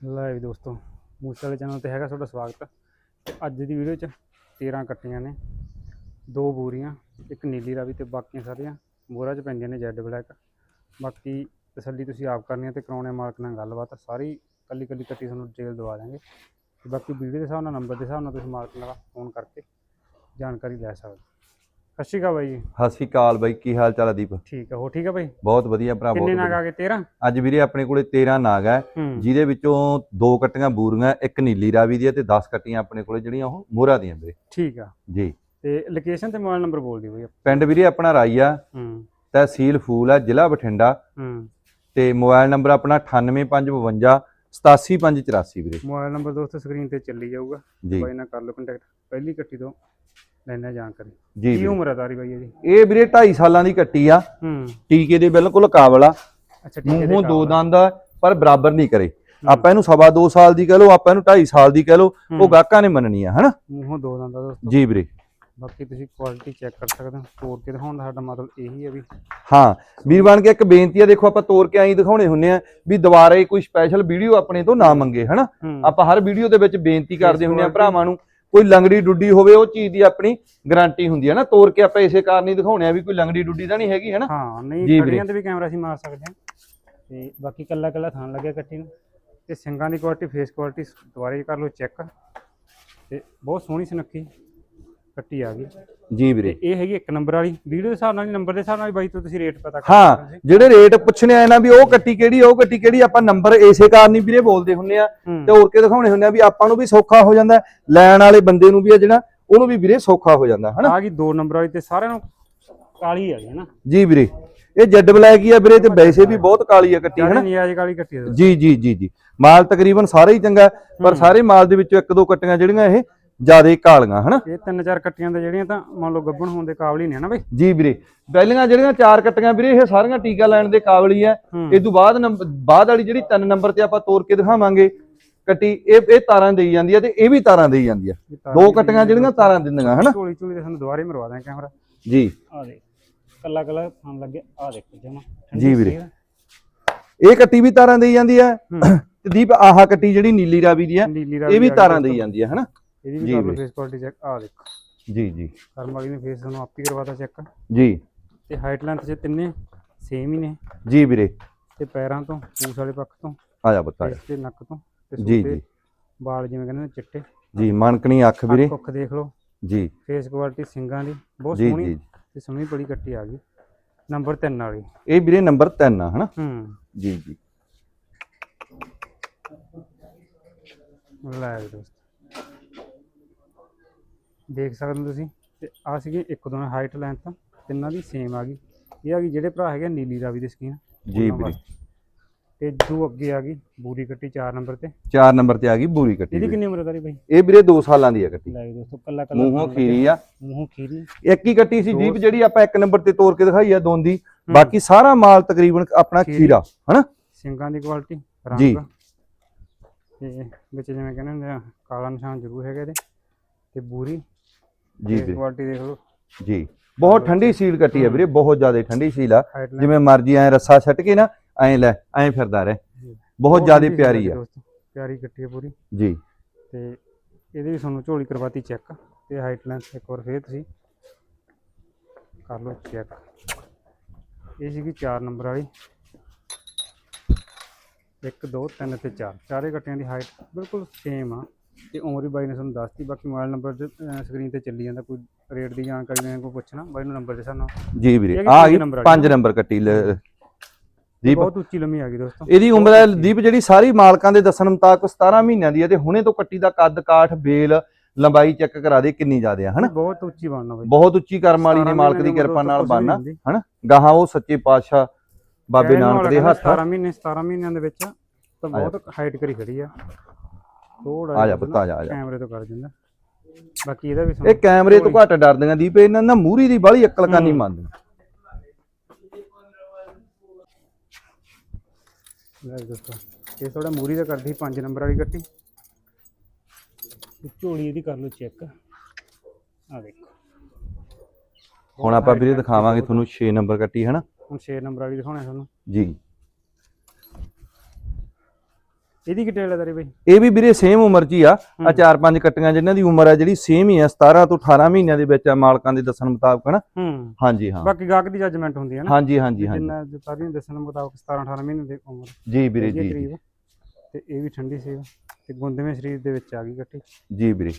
ਲੈ ਵੀ ਦੋਸਤੋ, ਮੂਸੇ ਵਾਲੇ ਚੈਨਲ ਤੇ ਹੈਗਾ ਤੁਹਾਡਾ ਸਵਾਗਤ। ਤੇ ਅੱਜ ਦੀ ਵੀਡੀਓ 'ਚ 13 ਕੱਟੀਆਂ ਨੇ, ਦੋ ਬੋਰੀਆਂ, ਇੱਕ ਨੀਲੀ ਰਾਵੀ ਤੇ ਬਾਕੀਆਂ ਸਾਰੀਆਂ ਬੋਰਾ 'ਚ ਪੈਂਦੀਆਂ ਨੇ ਜੈਡ ਬਲੈਕ ਬਾਕੀ ਤਸੱਲੀ ਤੁਸੀਂ ਆਪ ਕਰਨੀ ਹੈ ਤੇ ਕਰਾਉਣੇ ਮਾਲਕ ਨਾਲ ਗੱਲਬਾਤ, ਸਾਰੀ ਕੱਲੀ ਕੱਲੀ ਕੱਟੀ ਤੁਹਾਨੂੰ ਡਿਟੇਲ ਦਵਾ ਦਾਂਗੇ ਤੇ ਬਾਕੀ ਵੀਡੀਓ ਦੇ ਹਿਸਾਬ ਨਾਲ ਨੰਬਰ ਦੇ ਹਿਸਾਬ ਨਾਲ ਤੁਸੀਂ ਮਾਲਕ ਨਾਲ ਫੋਨ ਕਰਕੇ ਜਾਣਕਾਰੀ ਲੈ ਸਕਦੇ ਸਤਿ ਸ਼੍ਰੀ ਅਕਾਲ ਬਾਈ ਜੀ। ਸਤਿ ਸ਼੍ਰੀ ਅਕਾਲ ਬਾਈ ਕੀ ਹਾਲ ਚਾਲ ਆ ਦੀਪ? ਠੀਕ ਹੈ ਹੋ ਠੀਕ ਹੈ ਬਾਈ? ਬਹੁਤ ਵਧੀਆ ਭਰਾ ਬਹੁਤ ਕਿੰਨੇ ਨਾਗ। ਆ ਗਏ 13 ਅੱਜ ਵੀਰੇ ਆਪਣੇ ਕੋਲੇ 13 ਨਾਗ ਹੈ ਹੂੰ। ਜਿਹਦੇ ਵਿੱਚੋਂ ਦੋ ਕੱਟੀਆਂ ਬੂਰੀਆਂ ਇੱਕ ਨੀਲੀ ਰਾਵੀ ਦੀ ਹੈ ਤੇ 10 ਕੱਟੀਆਂ ਆਪਣੇ ਕੋਲੇ ਜਿਹੜੀਆਂ ਉਹ ਮੋਹਰਾ ਦੀਆਂ ਵੀਰੇ। ਠੀਕ ਆ। ਜੀ। ਤੇ ਲੋਕੇਸ਼ਨ ਤੇ ਮੋਬਾਈਲ ਨੰਬਰ ਬੋਲ ਦਿਓ ਬਾਈ ਪਿੰਡ ਵੀਰੇ ਆਪਣਾ ਰਾਈਆ ਹੂੰ। ਤਹਿਸੀਲ ਫੂਲ ਹੈ ਜ਼ਿਲ੍ਹਾ ਬਠਿੰਡਾ। ਹੂੰ। ਤੇ ਮੋਬਾਈਲ ਨੰਬਰ ਆਪਣਾ 98552 87584 ਵੀਰੇ। ਮੋਬਾਈਲ ਨੰਬਰ ਦੋਸਤੋ ਸਕਰੀਨ ਤੇ ਚੱਲੀ ਜਾਊਗਾ। ਬਾਈ ਨਾਲ ਕਰ ਲਓ ਕੰਟੈਕਟ ਪਹਿਲੀ ਕੱਟੀ ਤੋਂ ਲੈਣਾ ਜਾਣਕਾਰੀ ਜੀ ਕੀ ਵੀਰੇ। ਉਮਰ ਹੈ ਤਾਰੀ ਬਾਈ ਇਹਦੀ? ਇਹ ਵੀਰੇ 2.5 ਸਾਲਾਂ ਦੀ ਕੱਟੀ ਆ। ਹੂੰ। ਟੀਕੇ ਦੇ ਬਿਲਕੁਲ ਕਾਬਲ ਆ। ਅੱਛਾ ਠੀਕ ਹੈ ਮੂੰਹੋਂ ਦੋ ਦੰਦ ਆ ਪਰ ਬਰਾਬਰ ਨਹੀਂ ਕਰੇ। ਆਪਾਂ ਇਹਨੂੰ ਸਵਾ 2 ਸਾਲ ਦੀ ਕਹਿ ਲਓ ਆਪਾਂ ਇਹਨੂੰ 2.5 ਸਾਲ ਦੀ ਕਹਿ ਲਓ ਉਹ ਗਾਹਕਾਂ ਨੇ ਮੰਨਣੀ ਆ ਹਨਾ? ਮੂੰਹੋਂ ਦੋ ਦੰਦਾਂ ਦੋਸਤੋ। ਜੀ ਵੀਰੇ। ਬਾਕੀ ਤੁਸੀਂ ਕੁਆਲਿਟੀ ਚੈੱਕ ਕਰ ਸਕਦੇ ਹੋ ਤੋੜ ਕੇ ਦਿਖਾਉਣ ਦਾ ਸਾਡਾ ਮਤਲਬ ਇਹੀ ਹੈ ਵੀ। ਹਾਂ ਵੀਰ ਬਣ ਕੇ ਇੱਕ ਬੇਨਤੀ ਆ ਦੇਖੋ ਆਪਾਂ ਤੋਰ ਕੇ ਆਈ ਦਿਖਾਉਣੇ ਹੁੰਨੇ ਆ ਵੀ ਦੁਬਾਰੇ ਕੋਈ ਸਪੈਸ਼ਲ ਵੀਡੀਓ ਆਪਣੇ ਤੋਂ ਨਾ ਮੰਗੇ ਹਨਾ? ਹੂੰ। ਆਪਾਂ ਹਰ ਵੀਡੀਓ ਦੇ ਵਿੱਚ ਬੇਨਤੀ ਕਰਦੇ ਹੁੰਨੇ ਆ ਭਰਾਵਾਂ ਨੂੰ ਕੋਈ ਲੰਗੜੀ ਡੁੱਡੀ ਹੋਵੇ ਉਹ ਚੀਜ਼ ਦੀ ਆਪਣੀ ਗਾਰੰਟੀ ਹੁੰਦੀ ਹੈ ਨਾ। ਤੋਰ ਕੇ ਆਪਾਂ ਇਸੇ ਕਾਰਨ ਹੀ ਦਿਖਾਉਣੇ ਆ ਵੀ ਕੋਈ ਲੰਗੜੀ ਡੁੱਡੀ ਤਾਂ ਨਹੀਂ ਹੈਗੀ ਹਾਂ ਜੀ ਨਹੀਂ ਵੀਰੇ। ਖੜੀਆਂ ਤੇ ਵੀ ਕੈਮਰਾ ਅਸੀਂ ਮਾਰ ਸਕਦੇ ਹਾਂ। ਤੇ ਬਾਕੀ ਕੱਲਾ ਕੱਲਾ ਥਾਣ ਲੱਗਿਆ ਕੱਟੀ ਨੂੰ। ਤੇ ਸਿੰਗਾਂ ਦੀ ਕੁਆਲਿਟੀ ਫੇਸ ਕੁਆਲਿਟੀ ਦੁਬਾਰੇ ਕਰ ਲਓ ਚੈੱਕ ਤੇ ਬਹੁਤ ਸੋਹਣੀ ਸੁਨੱਖੀ। ਕੱਟੀ ਆ ਗਈ। ਜੀ ਵੀਰੇ। ਇਹ ਹੈਗੀ ਇੱਕ ਨੰਬਰ ਵਾਲੀ। ਵੀਡੀਓ ਦੇ ਹਿਸਾਬ ਨਾਲ ਨੰਬਰ ਦੇ ਹਿਸਾਬ ਨਾਲ ਬਾਈ ਤੋਂ ਤੁਸੀਂ ਰੇਟ ਪਤਾ ਕਰ ਹਾਂ ਜਿਹੜੇ ਰੇਟ ਪੁੱਛਣੇ ਆ ਨਾ ਵੀ ਉਹ ਕੱਟੀ ਕਿਹੜੀ ਉਹ ਕੱਟੀ ਕਿਹੜੀ ਆਪਾਂ ਨੰਬਰ ਇਸੇ ਕਾਰਨ ਹੀ ਵੀਰੇ ਬੋਲਦੇ ਹੁੰਨੇ ਆ ਤੇ ਹੋਰ ਕੇ ਦਿਖਾਉਣੇ ਹੁੰਨੇ ਆ ਵੀ ਆਪਾਂ ਨੂੰ ਵੀ ਸੌਖਾ ਹੋ ਜਾਂਦਾ ਲੈਣ ਵਾਲੇ ਬੰਦੇ ਨੂੰ ਵੀ ਆ ਜਿਹੜਾ ਉਹਨੂੰ ਵੀ ਵੀਰੇ ਸੌਖਾ ਹੋ ਜਾਂਦਾ ਹਨਾ? ਆ ਗਈ ਦੋ ਨੰਬਰ ਵਾਲੀ ਤੇ ਸਾਰਿਆਂ ਨੂੰ ਕਾਲੀ ਆ ਗਈ ਨਾ ਜੀ ਵੀਰੇ ਇਹ ਜੈਡ ਬਲੈਕ ਹੀ ਆ ਵੀਰੇ ਤੇ ਵੈਸੇ ਵੀ ਬਹੁਤ ਕਾਲੀ ਆ ਕੱਟੀ ਹਨਾ? ਨਿਆਜ ਕਾਲੀ ਕੱਟੀ ਜੀ ਜੀ ਜੀ ਜੀ। ਮਾਲ ਤਕਰੀਬਨ ਸਾਰੇ ਹੀ ਚੰਗਾ ਪਰ ਸਾਰੇ ਮਾਲ ਦੇ ਵਿੱਚੋਂ ਇੱਕ ਦੋ ਕੱਟੀਆਂ ਜਿਹੜੀਆਂ ਇਹ ਜ਼ਿਆਦਾ ਕਾਲੀਆਂ ਹਨਾ? ਇਹ ਤਿੰਨ ਚਾਰ ਕੱਟੀਆਂ ਤੇ ਜਿਹੜੀਆਂ ਤਾਂ ਮੰਨ ਲਓ ਗੱਬਣ ਹੋਣ ਦੇ ਕਾਬਲ ਹੀ ਨੇ ਨਾ ਬਈ? ਜੀ ਵੀਰੇ ਪਹਿਲੀਆਂ ਜਿਹੜੀਆਂ ਚਾਰ ਕੱਟੀਆਂ ਵੀਰੇ ਇਹ ਸਾਰੀਆਂ ਟੀਕਾ ਲੈਣ ਦੇ ਕਾਬਲ ਹੀ ਹੂੰ। ਇਹ ਤੋਂ ਬਾਅਦ ਬਾਅਦ ਵਾਲੀ ਜਿਹੜੀ ਤਿੰਨ ਨੰਬਰ ਤੇ ਆਪਾਂ ਤੋੜ ਕੇ ਦਿਖਾਵਾਂਗੇ ਕੱਟੀ ਇਹ ਇਹ ਤਾਰਾਂ ਦੇਈ ਜਾਂਦੀ ਹੈ ਤੇ ਇਹ ਵੀ ਤਾਰਾਂ ਦੇਈ ਜਾਂਦੀ ਤਾਰਾਂ ਦੋ ਦੀ ਕੱਟੀਆਂ ਜਿਹੜੀਆਂ ਤਾਰਾਂ ਦਿੰਦੀਆਂ ਹਨਾ? ਝੋਲੀ ਝੋਲੀ ਤੇ ਸਾਨੂੰ ਦੁਬਾਰੇ ਮਰਵਾ ਦਾਂ ਕੈਮਰਾ। ਜੀ। ਆ ਦੇ ਕੱਲਾ ਕੱਲਾ ਥਾਂ ਲੱਗੇ ਆ ਦੇਖੋ ਜਮਾ ਜੀ ਵੀਰੇ। ਇਹ ਕੱਟੀ ਵੀ ਤਾਰਾਂ ਦੇਈ ਜਾਂਦੀ ਹੈ। ਤੇ ਦੀਪ ਆਹ ਕੱਟੀ ਜਿਹੜੀ ਨੀਲੀ ਰਾਵੀ ਦੀ ਹੈ ਨੀਲੀ ਇਹ ਵੀ ਆ ਤਾਰਾਂ। ਦੇਈ ਜਾਂਦੀ ਹੈ ਹਨਾ? ਇਹਦੀ ਵੀ ਕਰ ਲਓ। ਫੇਸ ਕੁਆਲਿਟੀ ਚੈੱਕ ਆ ਦੇਖੋ। ਜੀ ਜੀ। ਕਰਮ ਵਾਲੀ ਨੇ ਫੇਸ ਤੁਹਾਨੂੰ ਆਪੀ ਕਰਵਾਤਾ ਚੈੱਕ ਜੀ। ਤੇ ਹਾਈਟ ਲੈਂਥ ਚ ਤਿੰਨੇ ਸੇਮ ਹੀ ਨੇ। ਜੀ ਵੀਰੇ। ਤੇ ਪੈਰਾਂ ਤੋਂ ਪੂਛ ਵਾਲੇ ਪੱਖ ਤੋਂ ਆ ਜਾ ਬੱਤਾ ਫੇਸ ਤੇ ਨੱਕ ਤੋਂ ਤੇ ਜੀ, ਜੀ। ਵਾਲ ਜਿਵੇਂ ਕਹਿੰਦੇ ਨੇ ਚਿੱਟੇ। ਜੀ ਮਣਕਣੀ ਅੱਖ ਵੀਰੇ। ਅੱਖ ਦੇਖ ਲਓ। ਜੀ। ਫੇਸ ਕੁਆਲਿਟੀ ਸਿੰਗਾਂ ਦੀ ਬਹੁਤ ਸੋਹਣੀ ਤੇ ਸੋਹਣੀ ਬੜੀ ਕੱਟੀ ਆ ਗਈ। ਨੰਬਰ 3 ਵਾਲੀ। ਇਹ ਵੀਰੇ ਨੰਬਰ 3 ਆ ਹਨਾ? ਹੂੰ। ਜੀ ਜੀ। ਲੈ ਦੋਸਤ। ਦੇਖ ਸਕਦੇ ਹੋ ਤੁਸੀਂ। ਤੇ ਆ ਸੀਗੀ ਇੱਕ ਦੋ ਹਾਈਟ ਲੈਂਥ ਤਿੰਨਾਂ ਦੀ ਸੇਮ ਆ ਗਈ। ਇਹ ਆ ਗਈ ਜਿਹੜੇ ਭਰਾ ਹੈਗੇ ਨੀਲੀ ਰਾਵੀ ਦੀ ਸਕੀਨ ਜੀ ਵੀਰੇ। ਤੇ ਜੋ ਅੱਗੇ ਆ ਗਈ ਬੂਰੀ ਕੱਟੀ 4 ਨੰਬਰ ਤੇ। 4 ਨੰਬਰ ਤੇ ਆ ਗਈ ਬੂਰੀ ਕੱਟੀ ਇਹਦੀ। ਕਿੰਨੀ ਉਮਰ ਹੈ ਤਾਰੀ ਬਾਈ? ਇਹ ਵੀਰੇ 2 ਸਾਲਾਂ ਦੀ ਆ ਕੱਟੀ। ਲੈ ਦੋਸਤੋ ਕੱਲਾ ਕੱਲਾ ਮੂੰਹੋਂ ਖੀਰੀ ਆ। ਮੂੰਹੋਂ ਖੀਰੀ। ਇੱਕ ਹੀ ਕੱਟੀ ਸੀ ਜੀਪ ਜਿਹੜੀ ਆਪਾਂ ਇੱਕ ਨੰਬਰ ਤੇ ਤੋੜ ਕੇ ਦਿਖਾਈ ਆ ਦੋਨ ਦੀ ਬਾਕੀ ਸਾਰਾ ਮਾਲ ਤਕਰੀਬਨ ਆਪਣਾ ਖੀਰੀ। ਹਨਾ? ਸਿੰਗਾਂ ਦੀ ਕੁਆਲਿਟੀ ਜੀ। ਤੇ ਵਿੱਚ ਜਿਵੇਂ ਕਹਿੰਦੇ ਹੁੰਦੇ ਆ ਕਾਲਾ ਨਿਸ਼ਾਨ ਜ਼ਰੂਰ ਹੈਗਾ ਇਹਦੇ। ਤੇ ਬੂਰੀ ਜੀ ਵੀਰੇ ਕੁਆਲਿਟੀ ਦੇਖ ਲਓ। ਜੀ। ਬਹੁਤ ਠੰਡੀ ਸੀਲ ਕੱਟੀ ਆ ਵੀਰੇ ਬਹੁਤ ਜ਼ਿਆਦਾ ਠੰਡੀ ਸੀਲ ਆ। ਜਿਵੇਂ ਮਰਜ਼ੀ ਐ ਰੱਸਾ ਛੱਟ ਕੇ ਨਾ ਐ ਲੈ ਐ ਫਿਰਦਾ ਰਹੇ। ਬਹੁਤ ਜ਼ਿਆਦਾ ਪਿਆਰੀ ਆ। ਪਿਆਰੀ ਕੱਟੀ ਹੈ ਪੂਰੀ। ਜੀ। ਤੇ ਇਹਦੀ ਵੀ ਤੁਹਾਨੂੰ ਝੋਲੀ ਕਰਵਾਤੀ ਚੈੱਕ ਤੇ ਹਾਈਟ ਲੈਂਥ ਇੱਕ ਵਾਰ ਫੇਰ ਤੁਸੀਂ ਕਰ ਲਓ ਚੈੱਕ ਇਹ ਸੀਗੀ 4 ਨੰਬਰ ਵਾਲੀ। 1 2 3 ਤੇ 4 ਚਾਰੇ ਕੱਟਿਆਂ ਦੀ ਹਾਈਟ ਬਿਲਕੁਲ ਸੇਮ ਆ। ਤੇ ਉਮਰ ਵੀ ਬਾਈ ਨੇ ਤੁਹਾਨੂੰ ਦੱਸਤੀ ਬਾਕੀ ਮੋਬਾਈਲ ਨੰਬਰ ਸਕਰੀਨ ਤੇ ਚੱਲੀ ਜਾਂਦਾ ਕੋਈ ਰੇਟ ਦੀ ਜਾਣਕਾਰੀ ਲੈਣ ਕੋਈ ਪੁੱਛਣਾ ਬਾਈ ਨੂੰ ਨੰਬਰ ਦੇ ਨਾਲ ਜੀ ਵੀਰੇ ਆ ਗਈ ਨੰਬਰ ਵਾਲੀ 5 ਨੰਬਰ ਕੱਟੀ ਲ- ਦੀਪ। ਬਹੁਤ ਉੱਚੀ ਲੰਮੀ ਆ ਗਈ ਦੋਸਤੋ। ਇਹਦੀ ਉਮਰ ਹੈ ਦੀਪ ਜਿਹੜੀ ਸਾਰੀ ਮਾਲਕਾਂ ਦੇ ਦੱਸਣ ਮੁਤਾਬਕ 17 ਮਹੀਨਿਆਂ ਦੀ ਹੈ ਤੇ ਹੁਣੇ ਤੋਂ ਕੱਟੀ ਦਾ ਕੱਦ ਕਾਠ ਬੇਲ ਲੰਬਾਈ ਚੈੱਕ ਕਰਾ ਦੇ ਕਿੰਨੀ ਜ਼ਿਆਦਾ ਹੈ ਹਨਾ? ਬਹੁਤ ਉੱਚੀ ਬਣਨਾ ਬਾਈ। ਬਹੁਤ ਉੱਚੀ ਕਰਮ ਵਾਲੀ ਨੇ 17 ਮਾਲਕ ਦੀ ਕਿਰਪਾ ਨਾਲ ਬਣਨਾ। ਹਨਾ? ਗਾਹਾਂ ਉਹ ਸੱਚੇ ਪਾਤਸ਼ਾਹ ਬਾਬੇ ਨਾਨਕ ਦੇ ਹੱਥ। ਆ। 17 ਮਹੀਨੇ 17 ਮਹੀਨਿਆਂ ਦੇ ਵਿੱਚ ਤਾਂ ਬਹੁਤ ਹਾਈਟ ਕਰੀ ਖੜੀ ਆ। ਥੋੜਾ ਆ ਜਾ ਪੁੱਤ ਆ ਜਾ ਆ ਜਾ। ਕੈਮਰੇ ਤੋਂ ਕਰ ਦਿੰਦਾ। ਬਾਕੀ ਇਹਦਾ ਵੀ ਇਹ ਕੈਮਰੇ ਤੋਂ ਘੱਟ ਡਰਦੀਆਂ ਦੀਪ ਇਹਨਾਂ ਨਾ ਮੂਰੀ ਦੀ ਬਾਹਲੀ ਅਕਲ ਕਰਨੀ ਮੰਨਦੀਆਂ ਲੈ ਦੋਸਤੋ ਇਹ ਥੋੜਾ ਮੂਰੀ ਦਾ ਕਰਦੀ 5 ਨੰਬਰ ਵਾਲੀ ਗੱਟੀ। ਝੋਲੀ ਇਹਦੀ ਕਰ ਲਓ ਚੈੱਕ। ਆ ਦੇਖੋ। ਹੁਣ ਆਪਾਂ ਵੀਰੇ ਦਿਖਾਵਾਂਗੇ ਤੁਹਾਨੂੰ 6 ਨੰਬਰ ਕੱਟੀ ਹਨਾ? ਹੁਣ 6 ਨੰਬਰ ਵਾਲੀ ਦਿਖਾਉਣਾ ਤੁਹਾਨੂੰ। ਜੀ। ਇਹਦੀ ਕੀ ਡਿਟੇਲ ਹੈ ਤੇਰੀ ਬਈ? ਇਹ ਵੀ ਵੀਰੇ ਸੇਮ ਉਮਰ 'ਚ ਹੀ ਆ। ਆ ਚਾਰ ਪੰਜ ਕੱਟੀਆਂ ਜਿਨ੍ਹਾਂ ਦੀ ਉਮਰ ਆ ਜਿਹੜੀ ਸੇਮ ਹੀ ਆ 17 ਤੋਂ 18 ਮਹੀਨਿਆਂ ਦੇ ਵਿੱਚ ਆ ਮਾਲਕਾਂ ਦੇ ਦੱਸਣ ਮੁਤਾਬਕ ਨਾ ਹੂੰ। ਹਾਂਜੀ ਹਾਂ। ਬਾਕੀ ਗਾਹਕ ਦੀ ਜੱਜਮੈਂਟ ਹੁੰਦੀ ਹੈ ਨਾ। ਹਾਂਜੀ ਹਾਂਜੀ ਹਾਂਜੀ। ਜਿੰਨਾ ਸਾਰੀਆਂ ਦੱਸਣ ਮੁਤਾਬਕ 17 18 ਮਹੀਨੇ ਦੀ ਉਮਰ। ਜੀ ਵੀਰੇ ਜੀ ਤੇ ਇਹ ਵੀ ਠੰਡੀ ਸੀ। ਤੇ ਗੁੰਦਵੇਂ ਸਰੀਰ ਦੇ ਵਿੱਚ ਆ ਗਈ ਗੱਟੀ। ਜੀ ਵੀਰੇ।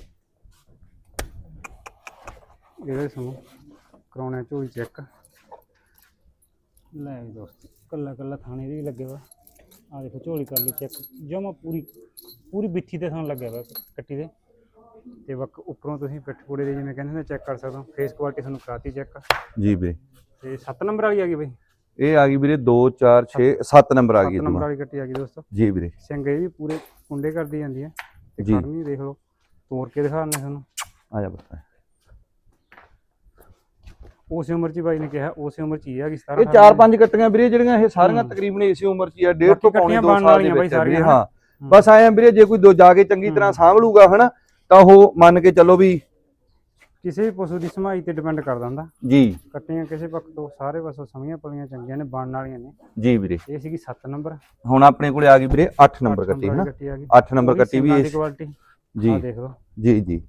ਇਹਦੇ ਸਾਨੂੰ ਕਰਾਉਣਾ ਝੋਲੀ ਚੈੱਕ। ਲੈ ਦੋਸਤ ਕੱਲਾ ਕੱਲਾ ਥਾਣੇ ਦੀ ਲੱਗੇ ਵਾ। ਆ ਦੇਖੋ ਝੋਲੀ ਕਰ ਲਈ ਚੈੱਕ। ਜਮਾ ਪੂਰੀ ਪੂਰੀ ਬਿੱਠੀ ਤੇ ਥਾਂ ਲੱਗਿਆ ਵਾ ਕੱਟੀ ਦੇ। ਤੇ ਵਕ ਉੱਪਰੋਂ ਤੁਸੀਂ ਪਿੱਠ ਪੂੜੇ ਦੇ ਜਿਵੇਂ ਕਹਿੰਦੇ ਨੇ ਚੈੱਕ ਕਰ ਸਕਦੇ ਹੋ। ਫੇਸ ਕੁਆਲਿਟੀ ਤੁਹਾਨੂੰ ਕਰਾਤੀ ਚੈੱਕ। ਜੀ ਵੀਰੇ। ਤੇ 7 ਨੰਬਰ ਵਾਲੀ ਆ ਗਈ ਬਈ? ਇਹ ਆ ਗਈ ਵੀਰੇ 2 4 6 7 ਨੰਬਰ ਆ 7 ਗਈ ਨੰਬਰ ਵਾਲੀ ਕੱਟੀ ਆ ਗਈ ਦੋਸਤੋ। ਜੀ ਵੀਰੇ। ਸਿੰਘ ਇਹ ਵੀ ਪੂਰੇ ਕੁੰਡੇ ਕਰਦੀ ਜਾਂਦੀ ਹੈ। ਤੇ। ਖੜਨੀ ਦੇਖ ਲਓ। ਤੋੜ ਕੇ ਦਿਖਾਉਂਦੇ ਤੁਹਾਨੂੰ। ਆ ਜਾ ਬਤਾ ਉਸੇ ਉਮਰ 'ਚ ਹੀ ਬਾਈ ਨੇ ਕਿਹਾ ਉਸੇ ਉਮਰ 'ਚ ਹੀ ਹੈਗੀ 17 ਇਹ ਚਾਰ ਪੰਜ ਕੱਟੀਆਂ ਵੀਰੇ ਜਿਹੜੀਆਂ ਇਹ ਸਾਰੀਆਂ ਤਕਰੀਬਨ ਇਸੇ ਉਮਰ 'ਚ ਹੀ ਆ ਡੇਢ ਤੋਂ ਪੌਣੇ ਕੱਟੀਆਂ 2 ਬਣਨ ਸਾਲ ਦੇ ਵਿੱਚ ਵੀਰੇ ਸਾਰੀਆਂ, ਹਾਂ। ਬਸ ਆਏ ਆ ਵੀਰੇ ਜੇ ਕੋਈ ਦੋ ਜਾ ਕੇ ਚੰਗੀ ਤਰ੍ਹਾਂ ਸਾਂਭ ਲੂਗਾ ਹਨਾ ਤਾਂ ਉਹ ਮੰਨ ਕੇ ਚੱਲੋ ਵੀ ਕਿਸੇ ਵੀ ਪਸ਼ੂ ਦੀ ਸਮਾਈ ਤੇ ਡਿਪੈਂਡ ਕਰਦਾ ਹੁੰਦਾ। ਜੀ। ਕੱਟੀਆਂ ਕਿਸੇ ਪੱਖ ਤੋਂ ਸਾਰੇ ਪਾਸੋਂ ਸਮੀਆਂ ਪਲੀਆਂ ਚੰਗੀਆਂ ਨੇ ਬਣਨ ਵਾਲੀਆਂ ਨੇ। ਜੀ ਵੀਰੇ। ਇਹ ਸੀਗੀ 7 ਨੰਬਰ। ਹੁਣ ਆਪਣੇ ਕੋਲੇ ਆ ਗਈ ਵੀਰੇ 8 ਨੰਬਰ ਕੱਟੀ ਹਨਾ? ਕੱਟੀ ਆ ਗਈ। 8 ਨੰਬਰ ਕੱਟੀ ਵੀ ਇਸ ਕੁਆਲਿਟੀ ਜੀ। ਦੇਖ ਲਓ। ਜੀ ਜੀ।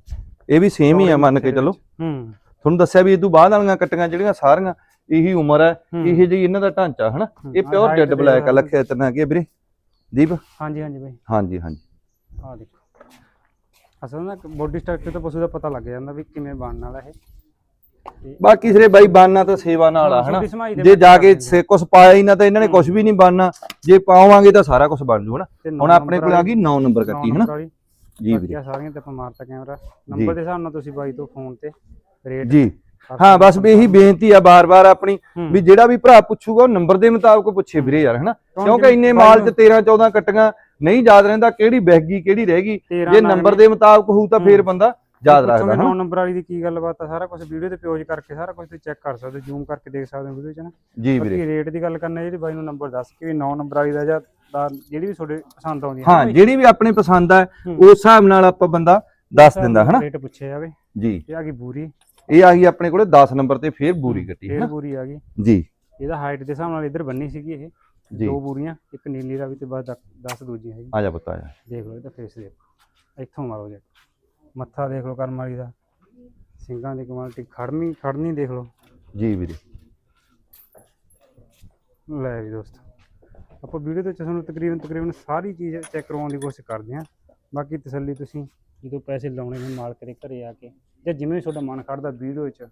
ਇਹ ਵੀ ਸੇਮ ਹੀ ਆ ਮੰਨ ਕੇ ਚੱਲੋ। ਹੂੰ। ਤੁਹਾਨੂੰ ਦੱਸਿਆ ਵੀ ਇਹ ਤੋਂ ਬਾਅਦ ਵਾਲੀਆਂ ਕੱਟੀਆਂ ਜਿਹੜੀਆਂ ਸਾਰੀਆਂ ਇਹੀ ਉਮਰ ਹੈ। ਇਹੇ ਜਿਹੀ ਇਹਨਾਂ ਦਾ ਢਾਂਚਾ ਹਨਾ? ਇਹ ਪਿਓਰ ਡੈਡ ਬਲੈਕ ਆ ਲੱਖਿਆ ਇਤਨਾ ਕੀ ਵੀਰੇ? ਦੀਪ? ਹਾਂਜੀ ਹਾਂਜੀ ਬਾਈ। ਹਾਂਜੀ ਹਾਂਜੀ। ਆ ਦੇਖੋ। ਅਸਲ ਨਾ ਬੋਡੀ ਸਟਰਕਚਰ ਤੋਂ ਪਸ਼ੂ ਦਾ ਪਤਾ ਲੱਗ ਜਾਂਦਾ ਵੀ ਕਿਵੇਂ ਬਣਨ ਵਾਲਾ ਇਹ। ਬਾਕੀ ਸਿਰੇ ਬਾਈ ਬਾਨਾ ਤਾਂ ਸੇਵਾ ਨਾਲ ਆ ਹਨਾ? ਜੇ ਜਾ ਕੇ ਕੁਝ ਪਾਇਆ ਹੀ ਨਾ ਤਾਂ ਇਹਨਾਂ ਨੇ ਕੁਝ ਵੀ ਨਹੀਂ ਬਣਨਾ। ਜੇ ਪਾਵਾਂਗੇ ਤਾਂ ਸਾਰਾ ਕੁਝ ਬਣ ਜੂ ਹਨਾ? ਹੁਣ ਆਪਣੇ ਕੋਲ ਆ ਗਈ 9 ਨੰਬਰ ਕੱਟੀ ਹਨਾ? ਜੀ ਵੀਰੇ। ਸਾਰੀਆਂ ਤੇ ਆਪਾਂ ਮਾਰਤਾ ਕੈਮਰਾ। ਨੰਬਰ ਦੇ ਹਿਸਾਬ ਨਾਲ ਤੁਸੀਂ ਬਾਈ ਤੋਂ ਫੋਨ ਤੇ ਰੇਟ ਜੀ। ਹਾਂ ਬਸ ਵੀ ਇਹੀ ਬੇਨਤੀ ਆ ਬਾਰ-ਬਾਰ ਆਪਣੀ ਹੂੰ। ਵੀ ਜਿਹੜਾ ਵੀ ਭਰਾ ਪੁੱਛੂਗਾ ਉਹ ਨੰਬਰ ਦੇ ਮੁਤਾਬਕ ਪੁੱਛੇ ਵੀਰੇ ਯਾਰ ਹਨਾ? ਕਿਉਂਕਿ ਇੰਨੇ ਮਾਲ 'ਚ 13 14 ਕੱਟੀਆਂ ਨਹੀਂ ਯਾਦ ਰਹਿੰਦਾ ਕਿਹੜੀ ਬਹਿ ਗਈ ਕਿਹੜੀ ਰਹਿ ਗਈ। ਜੇ ਨੰਬਰ ਦੇ ਮੁਤਾਬਕ ਹੋਊ ਤਾਂ ਫੇਰ ਬੰਦਾ ਯਾਦ ਰੱਖਦਾ ਹਨਾ? ਨੌ ਨੰਬਰ ਵਾਲੀ ਦੀ ਕੀ ਗੱਲਬਾਤ ਆ? ਸਾਰਾ ਕੁਝ ਵੀਡੀਓ ਤੇ ਪਿਓਜ ਕਰਕੇ ਸਾਰਾ ਕੁਝ ਤੁਸੀਂ ਚੈੱਕ ਕਰ ਸਕਦੇ ਹੋ ਜ਼ੂਮ ਕਰਕੇ ਦੇਖ ਸਕਦੇ ਹੋ ਵੀਡੀਓ 'ਚ ਨਾ ਜੀ ਵੀਰੇ। ਰੇਟ ਦੀ ਗੱਲ ਕਰਨਾ ਜਿਹੜੀ ਬਾਈ ਨੂੰ ਨੰਬਰ ਦੱਸ ਕੇ ਵੀ 9 ਨੰਬਰ ਵਾਲੀ ਦਾ ਜਾਂ ਜਿਹੜੀ ਵੀ ਤੁਹਾਡੇ ਪਸੰਦ ਆਉਂਦੀ ਹੈ ਹਾਂ ਜਿਹੜੀ ਵੀ ਆਪਣੇ ਪਸੰਦ ਆ ਹੂੰ। ਉਸ ਹਿਸਾਬ ਨਾਲ ਆਪਾਂ ਬੰਦਾ ਦੱਸ ਦਿੰਦਾ ਹਨਾ? ਰੇਟ ਪੁੱਛਿਆ ਜਾਵੇ। ਜੀ। ਇਹ ਆ ਗਈ ਬੂਰੀ। ਇਹ ਆ ਗਈ ਆਪਣੇ ਕੋਲੇ 10 ਨੰਬਰ ਤੇ ਫੇਰ ਬੂਰੀ ਕੱਟੀ ਫੇਰ ਬੂਰੀ ਆ ਗਈ। ਜੀ। ਇਹਦਾ ਹਾਈਟ ਦੇ ਹਿਸਾਬ ਨਾਲ ਇੱਧਰ ਬੰਨੀ ਸੀਗੀ ਇਹ ਦੋ ਬੂਰੀਆਂ ਇੱਕ ਨੀਲੀ ਰਾਵੀ ਤੇ ਬਾਅਦ 10 ਦੂਜੀਆਂ ਹੈਗੀ ਆ ਜਾ ਬਤਾ ਜਾ। ਦੇਖ ਲਓ ਇਹਦਾ ਫੇਸ ਦੇਖੋ ਇੱਥੋਂ ਮਾਰੋ ਜੇ। ਮੱਥਾ ਦੇਖ ਲਓ ਕਰਮ ਵਾਲੀ ਦਾ। ਸਿੰਘਾਂ ਦੀ ਕੁਆਲਿਟੀ ਖੜਨੀ ਖੜਨੀ ਦੇਖ ਲਓ। ਜੀ ਵੀਰੇ। ਲੈ ਵੀ ਦੋਸਤ ਆਪਾਂ ਵੀਡੀਓ ਵਿੱਚ ਤੁਹਾਨੂੰ ਤਕਰੀਬਨ ਤਕਰੀਬਨ ਸਾਰੀ ਚੀਜ਼ ਚੈੱਕ ਕਰਵਾਉਣ ਦੀ ਕੋਸ਼ਿਸ਼ ਕਰਦੇ ਹਾਂ। ਬਾਕੀ ਤਸੱਲੀ ਤੁਸੀਂ ਜਦੋਂ ਪੈਸੇ ਲਾਉਣੇ ਨੇ ਮਾਲਕ ਦੇ ਘਰੇ ਆ ਕੇ। ਜਾਂ ਜਿਵੇਂ ਵੀ ਤੁਹਾਡਾ ਮਨ ਖੜਦਾ ਵੀਡੀਓ ਵਿੱਚ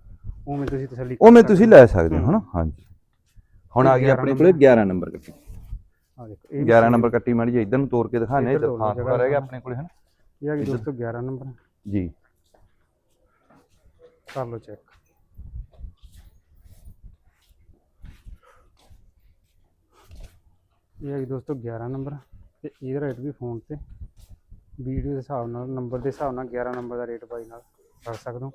ਉਵੇਂ ਤੁਸੀਂ ਤਸੱਲੀ ਕਰ ਉਵੇਂ ਤੁਸੀਂ ਲੈ ਸਕਦੇ ਹੋ ਹਨਾ? ਹਾਂਜੀ। ਹੁਣ ਆ ਗਈ ਆਪਣੇ ਕੋਲੇ 11 ਨੰਬਰ ਕੱਟੀ। ਆ ਦੇਖੋ ਇਹ ਵੀ 11 ਨੰਬਰ ਕੱਟੀ ਮਾੜੀ ਜੀ ਇਧਰ ਨੂੰ ਤੋੜ ਕੇ ਦਿਖਾਣੇ ਲਓ ਥੋੜਾ ਰਹਿ ਗਿਆ ਆਪਣੇ ਕੋਲੇ ਹਨਾ? ਇਹ ਆ ਗਈ ਦੋਸਤੋ 11 ਨੰਬਰ। ਜੀ। ਕਰ ਲਓ ਚੈੱਕ ਇਹ ਹੈ ਦੋਸਤੋ 11 ਨੰਬਰ। ਤੇ ਇਹਦਾ ਰੇਟ ਵੀ ਫੋਨ ਤੇ। ਵੀਡੀਓ ਦੇ ਹਿਸਾਬ ਨਾਲ ਨੰਬਰ ਦੇ ਹਿਸਾਬ ਨਾਲ 11 ਨੰਬਰ ਦਾ ਰੇਟ ਬਾਈ ਨਾਲ। ਕਰ ਸਕਦੇ ਹੋ।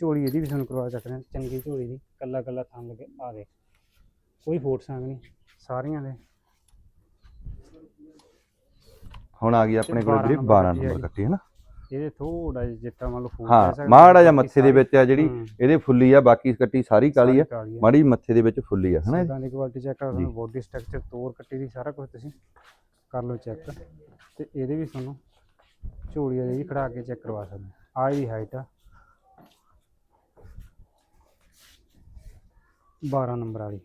ਝੋਲੀ ਇਹਦੀ ਵੀ ਤੁਹਾਨੂੰ ਕਰਵਾ ਸਕਦੇ ਹਾਂ। ਚੰਗੀ ਝੋਲੀ ਦੀ ਕੱਲਾ ਕੱਲਾ ਥਾਂ ਲੱਗੇ ਆ ਦੇ ਕੋਈ ਫੋਟ ਸੰਗ ਨਹੀਂ ਸਾਰੀਆਂ ਦੇ। ਹੁਣ ਆ ਗਈ ਆਪਣੇ ਕੋਲੇ 12 ਵੀਰੇ ਨੰਬਰ 12 ਕੱਟੀ ਆ ਨੰਬਰ। ਕੱਟੀ ਹਨਾ? ਇਹਦੇ ਥੋੜਾ ਜਿਹਾ ਜਿੱਤਾ ਮੰਨ ਲਓ ਫੋਟ ਹਾਂ ਮਾੜਾ ਜਿਹਾ ਮੱਥੇ ਦੇ ਵਿੱਚ ਆ ਜਿਹੜੀ ਹੂੰ। ਇਹਦੇ ਫੁੱਲੀ ਆ ਬਾਕੀ ਕੱਟੀ ਸਾਰੀ ਕਾਲੀ ਆ। ਮਾੜੀ ਮੱਥੇ ਦੇ ਵਿੱਚ ਫੁੱਲੀ ਆ ਹਨਾ ਸਿੰਘਾਂ ਦੀ ਕੁਆਲਿਟੀ ਚੈੱਕ ਕਰ ਲਓ। ਬੋਡੀ ਸਟਰਕਚਰ ਤੋਰ ਕੱਟੀ ਦੀ ਸਾਰਾ ਕੁਝ ਤੁਸੀਂ ਕਰ ਲਓ ਚੈੱਕ ਤੇ ਇਹਦੇ ਵੀ ਤੁਹਾਨੂੰ ਝੋਲੀ ਆ ਜਿਹੜੀ ਖੜਾ ਕੇ ਚੈੱਕ ਕਰਵਾ ਸਕਦੇ ਆ ਇਹਦੀ ਹਾਈਟ ਆ। 12 ਨੰਬਰ ਵਾਲੀ।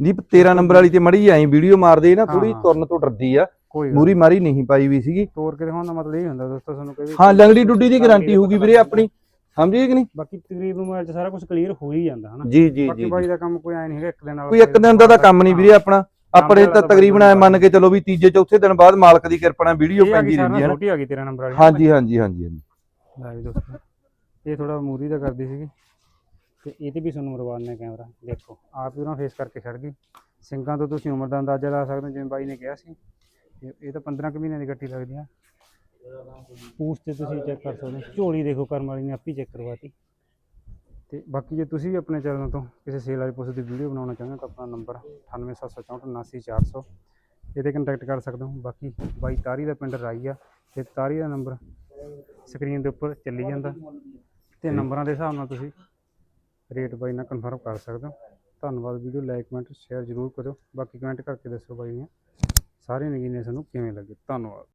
ਦੀਪ 13 ਨੰਬਰ ਵਾਲੀ ਤੇ ਮੜੀ ਆਈ ਵੀਡੀਓ ਮਾਰਦੇ ਨਾ ਥੋੜੀ। ਤੁਰਨ ਤੋਂ ਡਰਦੀ ਆ। ਕੋਈ ਮੂਰੀ ਮਾਰੀ ਨਹੀਂ ਪਾਈ ਵੀ ਸੀਗੀ। ਤੋਰ ਕੇ ਦਿਖਾਉਣ ਦਾ ਮਤਲਬ ਇਹ ਹੁੰਦਾ ਦੋਸਤੋ ਤੁਹਾਨੂੰ ਕੋਈ ਹਾਂ ਲੰਗੜੀ ਡੁੱਡੀ ਦੀ ਗਾਰੰਟੀ ਹੋਊਗੀ ਵੀਰੇ ਆਪਣੀ। ਸਮਝੇ ਕਿ ਨਹੀਂ? ਬਾਕੀ ਤਕਰੀਬਨ ਮੋਬਾਈਲ 'ਚ ਸਾਰਾ ਕੁਝ ਕਲੀਅਰ ਹੋ ਹੀ ਜਾਂਦਾ ਹਨਾ। ਜੀ ਜੀ ਬਾਕੀ ਜੀ। ਬਾਈ ਦਾ ਕੰਮ ਕੋਈ ਐ ਨਹੀਂ ਹੈਗਾ ਇੱਕ ਦਿਨ ਨਾਲ ਕੋਈ ਇੱਕ ਦਿਨ ਦਾ ਤਾਂ ਕੰਮ ਨਹੀਂ ਵੀਰੇ ਆਪਣਾ। ਆਪਣੇ ਤਾਂ ਤਕਰੀਬਨ ਐ ਮੰਨ ਕੇ ਚਲੋ ਵੀ ਤੀਜੇ ਚੌਥੇ ਦਿਨ ਬਾਅਦ ਮਾਲਕ ਦੀ ਕਿਰਪਾ ਨਾਲ ਵੀਡੀਓ ਪੈਂਦੀ ਰਹਿੰਦੀ ਹੈ ਸਾਰਾ ਨਾ। ਛੋਟੀ ਆ ਗਈ 13 ਨੰਬਰ ਵਾਲੀ। ਹਾਂਜੀ ਹਾਂਜੀ ਹਾਂਜੀ ਹਾਂਜੀ। ਲੈ ਵੀ ਦੋਸਤੋ ਇਹ ਥੋੜਾ ਮੂਰੀ ਦਾ ਕਰਦੀ ਸੀਗੀ। ਤੇ ਇਹ ਤੇ ਵੀ ਤੁਹਾਨੂੰ ਮਰਵਾਉਣਾ ਕੈਮਰਾ ਦੇਖੋ ਆਪ ਹੀ ਉਹਨਾਂ ਫੇਸ ਕਰਕੇ ਛੱਡ ਗਈ। ਸਿੰਘਾਂ ਤੋਂ ਤੁਸੀਂ ਉਮਰ ਦਾ ਅੰਦਾਜ਼ਾ ਲਾ ਸਕਦੇ ਹੋ ਜਿਵੇਂ ਬਾਈ ਨੇ ਕਿਹਾ ਸੀ। ਇਹ ਤਾਂ 15 ਕੁ ਮਹੀਨਿਆਂ ਦੀ ਗੱਟੀ ਲੱਗਦੀ ਆ। ਪੂਛ ਤੇ ਤੁਸੀਂ ਚੈੱਕ ਕਰ ਸਕਦੇ ਹੋ। ਝੋਲੀ ਦੇਖੋ ਕਰਮ ਵਾਲੀ ਨੇ ਆਪੀ ਚੈੱਕ ਕਰਵਾਤੀ। ਤੇ ਬਾਕੀ ਜੇ ਤੁਸੀਂ ਵੀ ਆਪਣੇ ਚੈਨਲ ਤੋਂ ਕਿਸੇ ਸੇਲ ਵਾਲੀ ਪਸ਼ੂ ਦੀ ਵੀਡੀਓ ਬਣਾਉਣਾ ਚਾਹੁੰਦੇ ਹੋ ਤਾਂ ਆਪਣਾ ਨੰਬਰ 9874479404 ਇਹਦੇ ਕੰਟੈਕਟ ਕਰ ਸਕਦੇ ਹੋ। ਬਾਕੀ ਬਾਈ ਤਾਰੀ ਦਾ ਪਿੰਡ ਰਾਈ ਆ ਤੇ ਤਾਰੀ ਦਾ ਨੰਬਰ ਸਕਰੀਨ ਦੇ ਉੱਪਰ ਚੱਲੀ ਜਾਂਦਾ ਤੇ ਨੰਬਰਾਂ ਦੇ ਹਿਸਾਬ ਨਾਲ ਤੁਸੀਂ ਰੇਟ ਬਾਈ ਨਾਲ ਕਨਫਰਮ ਕਰ ਸਕਦੇ ਹੋ। ਧੰਨਵਾਦ ਵੀਡੀਓ ਲਾਈਕ ਕਮੈਂਟ ਸ਼ੇਅਰ ਜ਼ਰੂਰ ਕਰਿਓ। ਬਾਕੀ ਕਮੈਂਟ ਕਰਕੇ ਦੱਸੋ ਬਾਈ ਦੀਆਂ ਸਾਰੀਆਂ ਨਗੀਨੇ ਸਾਨੂੰ ਕਿਵੇਂ ਲੱਗੇ। ਧੰਨਵਾਦ।